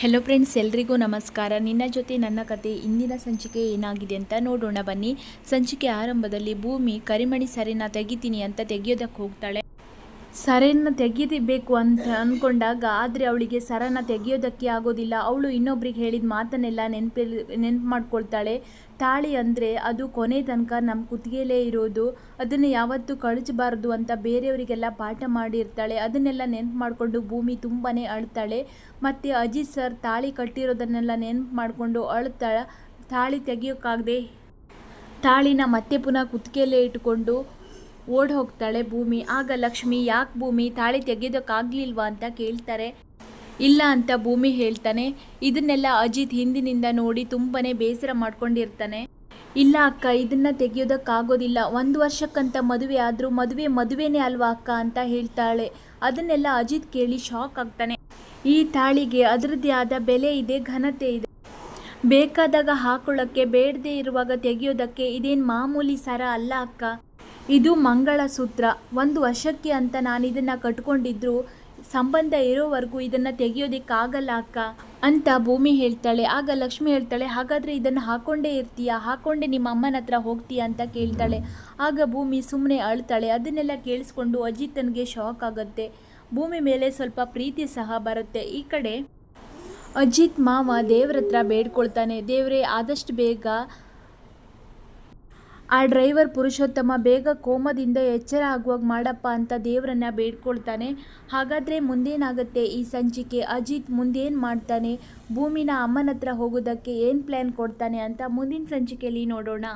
Hello friends ಎಲ್ರಿಗೂ ನಮಸ್ಕಾರ. ನಿನ್ನ ಜೊತೆ ನನ್ನ ಕತೆ ಇಂದಿನ ಸಂಚಿಕೆ ಏನಾಗಿದೆ ಅಂತ ನೋಡೋಣ ಬನ್ನಿ. ಸಂಚಿಕೆ ಆರಂಭದಲ್ಲಿ ಭೂಮಿ ಕರಿಮಣಿ ಸರಿನ ತೆಗಿತೀನಿ ಅಂತ ತೆಗೆಯೋದಕ್ಕೆ ಹೋಗ್ತಾಳೆ. ಸರನ್ನ ತೆಗೆಯಬೇಕು ಅಂತ ಅಂದ್ಕೊಂಡಾಗ ಆದರೆ ಅವಳಿಗೆ ಸರನ ತೆಗೆಯೋದಕ್ಕೆ ಆಗೋದಿಲ್ಲ. ಅವಳು ಇನ್ನೊಬ್ರಿಗೆ ಹೇಳಿದ ಮಾತನ್ನೆಲ್ಲ ನೆನಪಲ್ಲಿ ನೆನಪು ಮಾಡ್ಕೊಳ್ತಾಳೆ. ತಾಳಿ ಅಂದರೆ ಅದು ಕೊನೆ ತನಕ ನಮ್ಮ ಕುತ್ತಿಗೆಲೇ ಇರೋದು. ಅದನ್ನು ಯಾವತ್ತೂ ಕಳಿಸಬಾರ್ದು ಅಂತ ಬೇರೆಯವರಿಗೆಲ್ಲ ಪಾಠ ಮಾಡಿರ್ತಾಳೆ. ಅದನ್ನೆಲ್ಲ ನೆನಪು ಮಾಡಿಕೊಂಡು ಭೂಮಿ ತುಂಬಾ ಅಳ್ತಾಳೆ. ಮತ್ತು ಅಜಿತ್ ಸರ್ ತಾಳಿ ಕಟ್ಟಿರೋದನ್ನೆಲ್ಲ ನೆನಪು ಮಾಡಿಕೊಂಡು ಅಳ್ತಾಳೆ ತಾಳಿ ತೆಗೆಯೋಕ್ಕಾಗದೆ ತಾಳಿನ ಮತ್ತೆ ಪುನಃ ಕುತ್ತಿಗೆಯಲ್ಲೇ ಇಟ್ಕೊಂಡು ಓಡ್ ಹೋಗ್ತಾಳೆ ಭೂಮಿ. ಆಗ ಲಕ್ಷ್ಮಿ, ಯಾಕೆ ಭೂಮಿ ತಾಳಿ ತೆಗೆಯೋದಕ್ಕಾಗ್ಲಿಲ್ವಾ ಅಂತ ಕೇಳ್ತಾರೆ. ಇಲ್ಲ ಅಂತ ಭೂಮಿ ಹೇಳ್ತಾನೆ. ಇದನ್ನೆಲ್ಲ ಅಜಿತ್ ಹಿಂದಿನಿಂದ ನೋಡಿ ತುಂಬಾ ಬೇಸರ ಮಾಡ್ಕೊಂಡಿರ್ತಾನೆ. ಇಲ್ಲ ಅಕ್ಕ, ಇದನ್ನ ತೆಗೆಯೋದಕ್ಕಾಗೋದಿಲ್ಲ. ಒಂದು ವರ್ಷಕ್ಕಂತ ಮದುವೆ ಆದರೂ ಮದುವೆ ಮದುವೆನೇ ಅಲ್ವಾ ಅಕ್ಕ ಅಂತ ಹೇಳ್ತಾಳೆ. ಅದನ್ನೆಲ್ಲ ಅಜಿತ್ ಕೇಳಿ ಶಾಕ್ ಆಗ್ತಾನೆ. ಈ ತಾಳಿಗೆ ಅದರದ್ದೇ ಆದ ಬೆಲೆ ಇದೆ, ಘನತೆ ಇದೆ. ಬೇಕಾದಾಗ ಹಾಕೊಳ್ಳೋಕ್ಕೆ, ಬೇಡದೇ ಇರುವಾಗ ತೆಗೆಯೋದಕ್ಕೆ ಇದೇನು ಮಾಮೂಲಿ ಸರ ಅಲ್ಲ ಅಕ್ಕ. ಇದು ಮಂಗಳಸೂತ್ರ. ಒಂದು ವರ್ಷಕ್ಕೆ ಅಂತ ನಾನು ಇದನ್ನು ಕಟ್ಕೊಂಡಿದ್ರು, ಸಂಬಂಧ ಇರೋವರೆಗೂ ಇದನ್ನು ತೆಗಿಯೋದಕ್ಕಾಗಲ್ಲ ಅಕ್ಕ. ಅಂತ ಭೂಮಿ ಹೇಳ್ತಾಳೆ. ಆಗ ಲಕ್ಷ್ಮಿ ಹೇಳ್ತಾಳೆ, ಹಾಗಾದರೆ ಇದನ್ನು ಹಾಕೊಂಡೇ ಇರ್ತೀಯಾ? ಹಾಕೊಂಡೆ ನಿಮ್ಮ ಅಮ್ಮನ ಹತ್ರ ಹೋಗ್ತೀಯ? ಅಂತ ಕೇಳ್ತಾಳೆ. ಆಗ ಭೂಮಿ ಸುಮ್ಮನೆ ಅಳ್ತಾಳೆ. ಅದನ್ನೆಲ್ಲ ಕೇಳಿಸ್ಕೊಂಡು ಅಜಿತನಿಗೆ ಶಾಕ್ ಆಗುತ್ತೆ. ಭೂಮಿ ಮೇಲೆ ಸ್ವಲ್ಪ ಪ್ರೀತಿ ಸಹ ಬರುತ್ತೆ. ಈ ಕಡೆ ಅಜಿತ್ ಮಾವ ದೇವ್ರ ಹತ್ರ ಬೇಡ್ಕೊಳ್ತಾನೆ. ದೇವರೇ, ಆದಷ್ಟು ಬೇಗ ಆ ಡ್ರೈವರ್ ಪುರುಷೋತ್ತಮ ಬೇಗ ಕೋಮದಿಂದ ಎಚ್ಚರ ಆಗುವಾಗ ಮಾಡಪ್ಪ ಅಂತ ದೇವರನ್ನ ಬೇಡ್ಕೊಳ್ತಾನೆ. ಹಾಗಾದರೆ ಮುಂದೇನಾಗುತ್ತೆ? ಈ ಸಂಚಿಕೆ ಅಜಿತ್ ಮುಂದೇನು ಮಾಡ್ತಾನೆ? ಭೂಮಿನ ಅಮ್ಮನ ಹತ್ರ ಹೋಗೋದಕ್ಕೆ ಏನು ಪ್ಲ್ಯಾನ್ ಕೊಡ್ತಾನೆ ಅಂತ ಮುಂದಿನ ಸಂಚಿಕೆಯಲ್ಲಿ ನೋಡೋಣ.